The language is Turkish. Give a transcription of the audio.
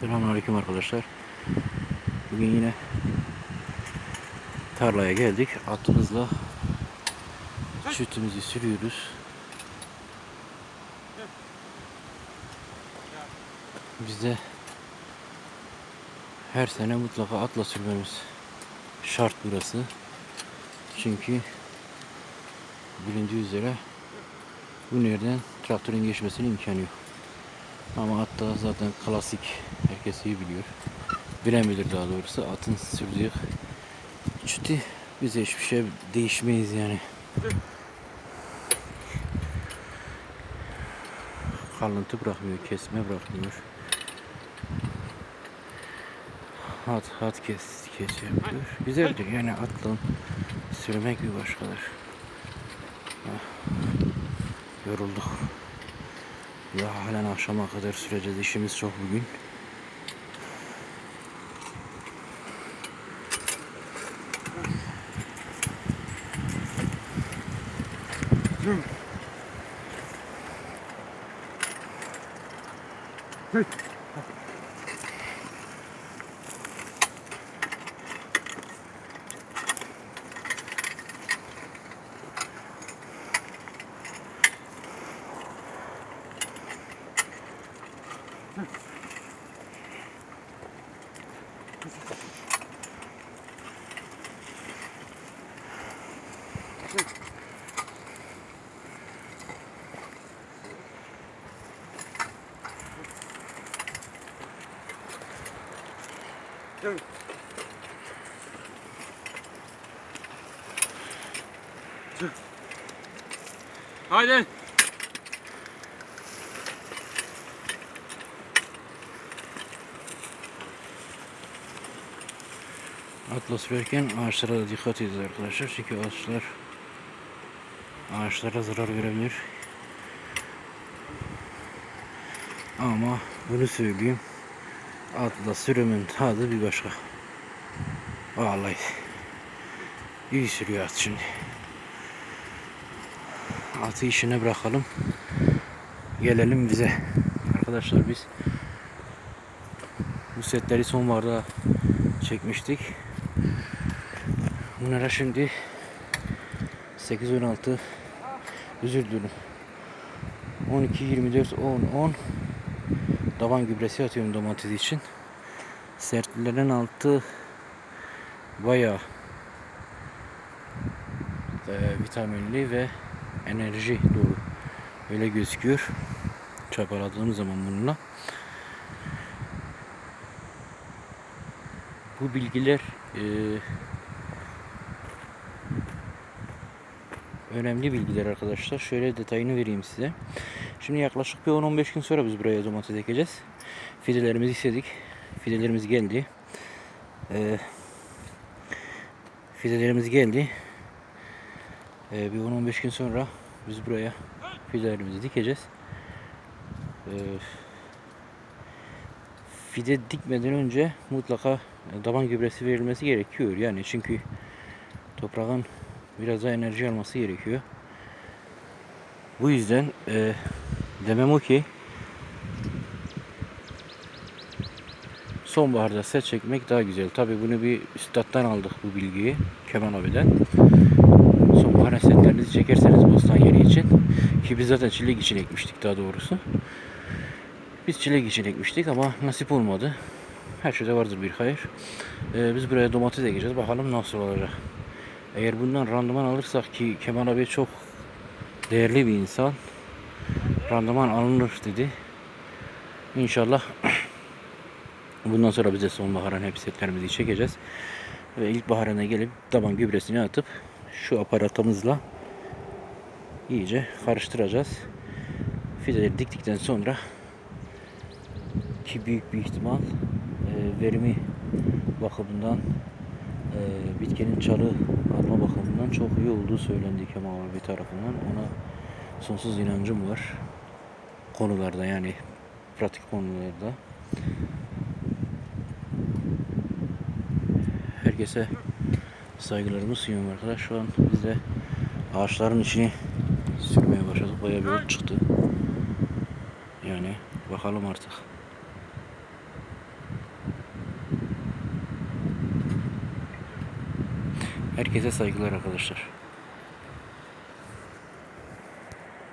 Selamünaleyküm arkadaşlar. Bugün yine tarlaya geldik. Atımızla sütümüzü sürüyoruz. Bizde her sene mutlaka atla sürmemiz şart burası. Çünkü bilindiği üzere bu nereden traktörün geçmesinin imkanı yok. Ama atta zaten klasik herkes iyi biliyor. Bilen bilir daha doğrusu atın sürdüğü çütü bize hiçbir şey değişmeyiz yani. Kalıntı bırakmıyor, kesme bırakmıyor. Hat hat kes kes yapıyor. Güzeldir yani atla sürmek bir başkadır. Ah, Yorulduk. Ya halen akşama kadar süreceğiz. işimiz çok bugün. Haydi. Atla sürerken ağaçlara da dikkat edin arkadaşlar. Çünkü ağaçlar ağaçlara zarar verebilir. Ama bunu söyleyeyim. Atla sürümün tadı bir başka. Vallahi. İyi sürüyor at şimdi. Atı işine bırakalım. Gelelim bize. Arkadaşlar biz bu setleri sonbaharda çekmiştik. Bunlara şimdi 8-16 özür dilerim 12 24 10 10 taban gübresi atıyorum domates için. Sertlerin altı bayağı e, vitaminli ve enerji dolu. Öyle gözüküyor. Çapaladığım zaman bununla. Bu bilgiler e, önemli bilgiler arkadaşlar. Şöyle detayını vereyim size. Şimdi yaklaşık bir 10-15 gün sonra biz buraya domates ekeceğiz. Fidelerimizi istedik. Fidelerimiz geldi. E, fidelerimiz geldi. E, bir 10-15 gün sonra biz buraya fidelerimizi dikeceğiz. E, fide dikmeden önce mutlaka taban gübresi verilmesi gerekiyor. Yani çünkü toprağın biraz daha enerji alması gerekiyor. Bu yüzden e, demem o ki sonbaharda set çekmek daha güzel. Tabi bunu bir üstattan aldık bu bilgiyi. Kemal abiden. Sonbahar setlerinizi çekerseniz bostan yeri için ki biz zaten çilek için ekmiştik daha doğrusu. Biz çilek için ekmiştik ama nasip olmadı. Her şeyde vardır bir hayır. Ee, biz buraya domates ekeceğiz. Bakalım nasıl olacak. Eğer bundan randıman alırsak ki Kemal abi çok değerli bir insan. Randıman alınır dedi. İnşallah bundan sonra bize sonbaharın hep setlerimizi çekeceğiz. Ve ilkbaharına gelip taban gübresini atıp şu aparatımızla iyice karıştıracağız. Fideleri diktikten sonra ki büyük bir ihtimal e, verimi bakımından e, bitkinin çalı alma bakımından çok iyi olduğu söylendi Kemal abi tarafından. Ona sonsuz inancım var. Konularda yani pratik konularda. Herkese saygılarımı sunuyorum arkadaş. Şu an biz de ağaçların içini sürmeye başladık. Bayağı bir ot çıktı. Yani bakalım artık. Herkese saygılar arkadaşlar.